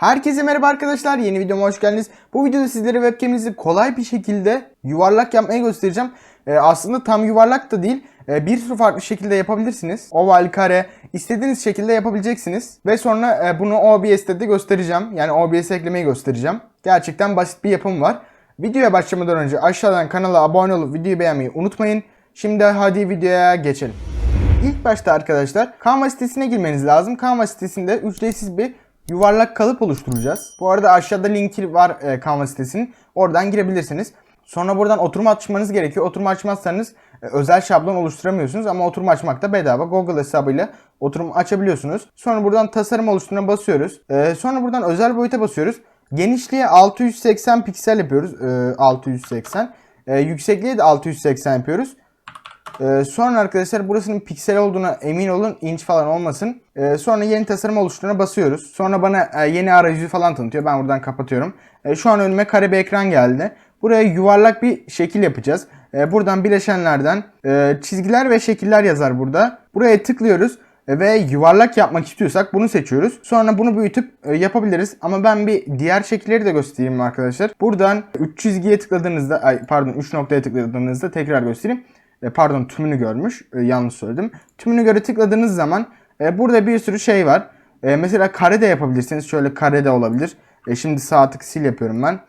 Herkese merhaba arkadaşlar. Yeni videoma hoş geldiniz. Bu videoda sizlere webcam'inizi kolay bir şekilde yuvarlak yapmayı göstereceğim. Ee, aslında tam yuvarlak da değil. Ee, bir sürü farklı şekilde yapabilirsiniz. Oval, kare, istediğiniz şekilde yapabileceksiniz. Ve sonra e, bunu OBS'te de göstereceğim. Yani OBS eklemeyi göstereceğim. Gerçekten basit bir yapım var. Videoya başlamadan önce aşağıdan kanala abone olup videoyu beğenmeyi unutmayın. Şimdi hadi videoya geçelim. İlk başta arkadaşlar Canva sitesine girmeniz lazım. Canva sitesinde ücretsiz bir yuvarlak kalıp oluşturacağız. Bu arada aşağıda linki var e, Canva sitesinin. Oradan girebilirsiniz. Sonra buradan oturum açmanız gerekiyor. Oturum açmazsanız e, özel şablon oluşturamıyorsunuz ama oturum açmak da bedava. Google hesabıyla oturum açabiliyorsunuz. Sonra buradan tasarım oluşturuna basıyoruz. E, sonra buradan özel boyuta basıyoruz. Genişliğe 680 piksel yapıyoruz. E, 680. E, yüksekliğe de 680 yapıyoruz. Ee, sonra arkadaşlar burasının piksel olduğuna emin olun. inç falan olmasın. Ee, sonra yeni tasarım oluşturuna basıyoruz. Sonra bana e, yeni arayüzü falan tanıtıyor. Ben buradan kapatıyorum. E, şu an önüme kare bir ekran geldi. Buraya yuvarlak bir şekil yapacağız. E, buradan bileşenlerden e, çizgiler ve şekiller yazar burada. Buraya tıklıyoruz e, ve yuvarlak yapmak istiyorsak bunu seçiyoruz. Sonra bunu büyütüp e, yapabiliriz. Ama ben bir diğer şekilleri de göstereyim arkadaşlar. Buradan 3 çizgiye tıkladığınızda, pardon 3 noktaya tıkladığınızda tekrar göstereyim. E, pardon tümünü görmüş. E, yanlış söyledim. Tümünü göre tıkladığınız zaman e, burada bir sürü şey var. E, mesela kare de yapabilirsiniz. Şöyle kare de olabilir. E, şimdi sağ tık sil yapıyorum ben.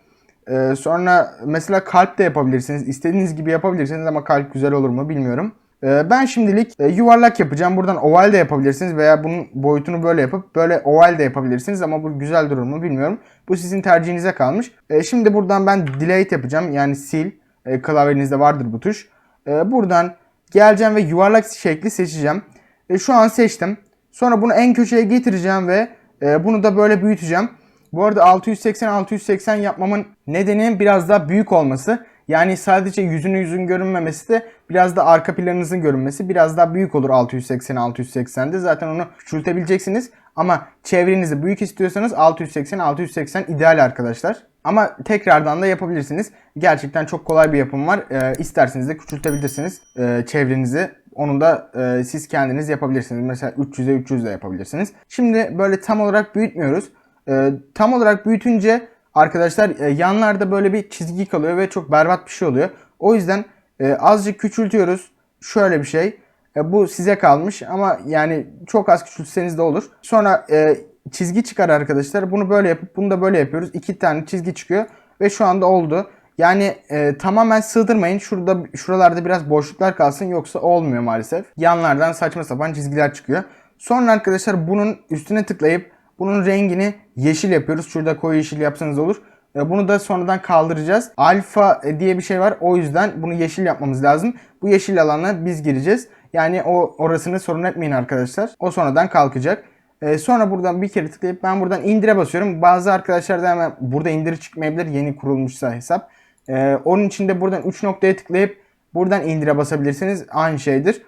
E, sonra mesela kalp de yapabilirsiniz. İstediğiniz gibi yapabilirsiniz ama kalp güzel olur mu bilmiyorum. E, ben şimdilik e, yuvarlak yapacağım. Buradan oval de yapabilirsiniz veya bunun boyutunu böyle yapıp böyle oval de yapabilirsiniz ama bu güzel durur mu bilmiyorum. Bu sizin tercihinize kalmış. E, şimdi buradan ben delete yapacağım. Yani sil. E, klavyenizde vardır bu tuş. E, buradan geleceğim ve yuvarlak şekli seçeceğim. E, şu an seçtim. Sonra bunu en köşeye getireceğim ve e, bunu da böyle büyüteceğim. Bu arada 680-680 yapmamın nedeni biraz daha büyük olması. Yani sadece yüzünü yüzün görünmemesi de biraz da arka planınızın görünmesi biraz daha büyük olur 680-680'de. Zaten onu küçültebileceksiniz. Ama çevrenizi büyük istiyorsanız 680-680 ideal arkadaşlar. Ama tekrardan da yapabilirsiniz. Gerçekten çok kolay bir yapım var. Ee, isterseniz de küçültebilirsiniz e, çevrenizi. Onu da e, siz kendiniz yapabilirsiniz. Mesela 300'e 300 de yapabilirsiniz. Şimdi böyle tam olarak büyütmüyoruz. E, tam olarak büyütünce arkadaşlar e, yanlarda böyle bir çizgi kalıyor ve çok berbat bir şey oluyor. O yüzden e, azıcık küçültüyoruz. Şöyle bir şey. E, bu size kalmış ama yani çok az küçültseniz de olur. Sonra e, çizgi çıkar arkadaşlar. Bunu böyle yapıp bunu da böyle yapıyoruz. İki tane çizgi çıkıyor ve şu anda oldu. Yani e, tamamen sığdırmayın. Şurada şuralarda biraz boşluklar kalsın yoksa olmuyor maalesef. Yanlardan saçma sapan çizgiler çıkıyor. Sonra arkadaşlar bunun üstüne tıklayıp bunun rengini yeşil yapıyoruz. Şurada koyu yeşil yapsanız olur. E, Bunu da sonradan kaldıracağız. Alfa e, diye bir şey var. O yüzden bunu yeşil yapmamız lazım. Bu yeşil alana biz gireceğiz. Yani o orasını sorun etmeyin arkadaşlar. O sonradan kalkacak. Ee, sonra buradan bir kere tıklayıp ben buradan indire basıyorum. Bazı arkadaşlar da hemen burada indir çıkmayabilir yeni kurulmuşsa hesap. Ee, onun için de buradan 3 noktaya tıklayıp buradan indire basabilirsiniz. Aynı şeydir.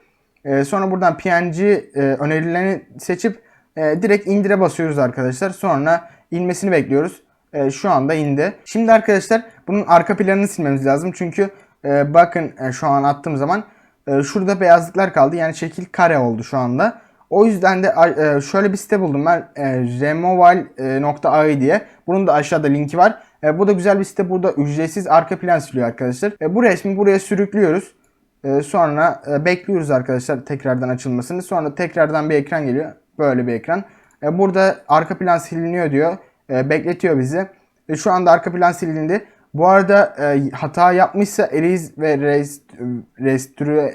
Ee, sonra buradan PNG e, önerilerini seçip e, direkt indire basıyoruz arkadaşlar. Sonra inmesini bekliyoruz. E, şu anda indi. Şimdi arkadaşlar bunun arka planını silmemiz lazım. Çünkü e, bakın e, şu an attığım zaman e, şurada beyazlıklar kaldı. Yani şekil kare oldu şu anda. O yüzden de e, şöyle bir site buldum ben removal.ai diye. Bunun da aşağıda linki var. E, bu da güzel bir site. Burada ücretsiz arka plan siliyor arkadaşlar. E, bu resmi buraya sürüklüyoruz. Sonra bekliyoruz arkadaşlar tekrardan açılmasını. Sonra tekrardan bir ekran geliyor. Böyle bir ekran. Burada arka plan siliniyor diyor. Bekletiyor bizi. Şu anda arka plan silindi. Bu arada e, hata yapmışsa erase ve rest, restore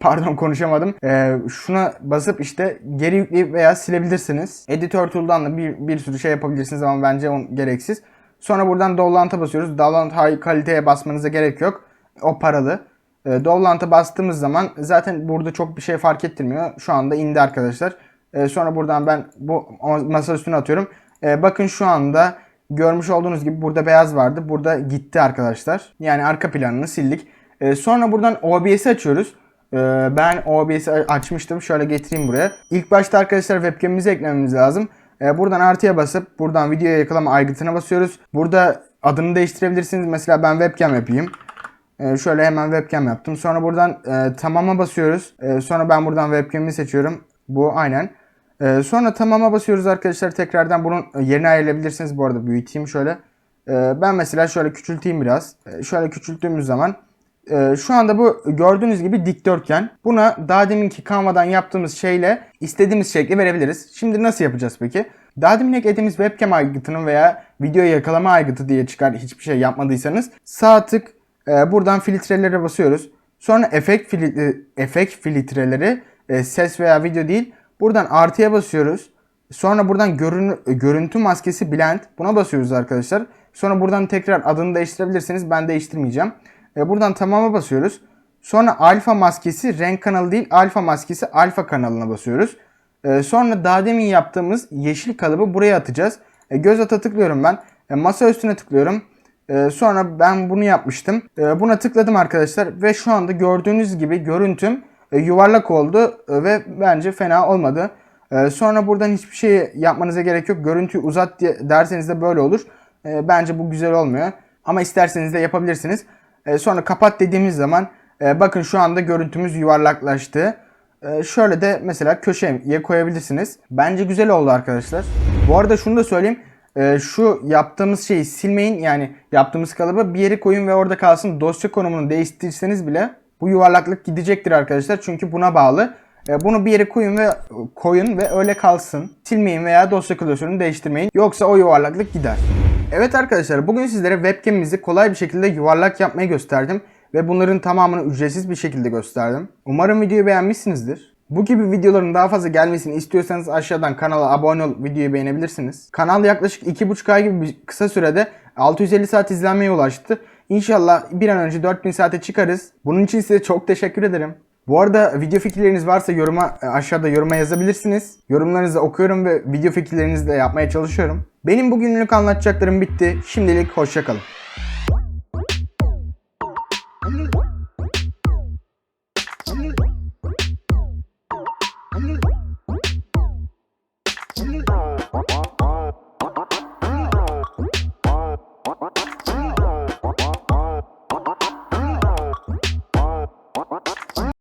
pardon konuşamadım. E, şuna basıp işte geri yükleyip veya silebilirsiniz. Editor tool'dan da bir, bir sürü şey yapabilirsiniz ama bence on, gereksiz. Sonra buradan Dovlant'a basıyoruz. Dovlant high kaliteye basmanıza gerek yok. O paralı. E, Dovlant'a bastığımız zaman zaten burada çok bir şey fark ettirmiyor. Şu anda indi arkadaşlar. E, sonra buradan ben bu masa üstüne atıyorum. E, bakın şu anda Görmüş olduğunuz gibi burada beyaz vardı. Burada gitti arkadaşlar. Yani arka planını sildik. Ee, sonra buradan OBS'i açıyoruz. Ee, ben OBS'i açmıştım. Şöyle getireyim buraya. İlk başta arkadaşlar webcam'imizi eklememiz lazım. Ee, buradan artıya basıp buradan videoya yakalama aygıtına basıyoruz. Burada adını değiştirebilirsiniz. Mesela ben webcam yapayım. Ee, şöyle hemen webcam yaptım. Sonra buradan e, tamama basıyoruz. Ee, sonra ben buradan webcam'imi seçiyorum. Bu aynen. Ee, sonra tamama basıyoruz arkadaşlar. Tekrardan bunun yerini ayarlayabilirsiniz. Bu arada büyüteyim şöyle. Ee, ben mesela şöyle küçülteyim biraz. Ee, şöyle küçülttüğümüz zaman ee, şu anda bu gördüğünüz gibi dikdörtgen. Buna daha deminki Canva'dan yaptığımız şeyle istediğimiz şekli verebiliriz. Şimdi nasıl yapacağız peki? Daha demin eklediğimiz webcam aygıtının veya video yakalama aygıtı diye çıkar hiçbir şey yapmadıysanız sağ tık e, buradan filtrelere basıyoruz. Sonra efekt, filtre, efekt filtreleri e, ses veya video değil buradan artıya basıyoruz. Sonra buradan görün, görüntü maskesi blend buna basıyoruz arkadaşlar. Sonra buradan tekrar adını değiştirebilirsiniz. Ben değiştirmeyeceğim. E, buradan tamama basıyoruz. Sonra alfa maskesi renk kanalı değil alfa maskesi alfa kanalına basıyoruz. E, sonra daha demin yaptığımız yeşil kalıbı buraya atacağız. E, göz ata tıklıyorum ben. E, masa üstüne tıklıyorum. E, sonra ben bunu yapmıştım. E, buna tıkladım arkadaşlar ve şu anda gördüğünüz gibi görüntüm e, yuvarlak oldu e, ve bence fena olmadı. E, sonra buradan hiçbir şey yapmanıza gerek yok. Görüntüyü uzat derseniz de böyle olur. Bence bu güzel olmuyor. Ama isterseniz de yapabilirsiniz. Sonra kapat dediğimiz zaman bakın şu anda görüntümüz yuvarlaklaştı. Şöyle de mesela köşeye koyabilirsiniz. Bence güzel oldu arkadaşlar. Bu arada şunu da söyleyeyim. Şu yaptığımız şeyi silmeyin. Yani yaptığımız kalıbı bir yere koyun ve orada kalsın. Dosya konumunu değiştirseniz bile bu yuvarlaklık gidecektir arkadaşlar. Çünkü buna bağlı. E, bunu bir yere koyun ve koyun ve öyle kalsın. Silmeyin veya dosya klasörünü değiştirmeyin. Yoksa o yuvarlaklık gider. Evet arkadaşlar bugün sizlere webcam'imizi kolay bir şekilde yuvarlak yapmayı gösterdim. Ve bunların tamamını ücretsiz bir şekilde gösterdim. Umarım videoyu beğenmişsinizdir. Bu gibi videoların daha fazla gelmesini istiyorsanız aşağıdan kanala abone olup videoyu beğenebilirsiniz. Kanal yaklaşık 2,5 ay gibi bir kısa sürede 650 saat izlenmeye ulaştı. İnşallah bir an önce 4000 saate çıkarız. Bunun için size çok teşekkür ederim. Bu arada video fikirleriniz varsa yoruma e, aşağıda yoruma yazabilirsiniz. Yorumlarınızı okuyorum ve video fikirlerinizi de yapmaya çalışıyorum. Benim bugünlük anlatacaklarım bitti. Şimdilik hoşçakalın. I'm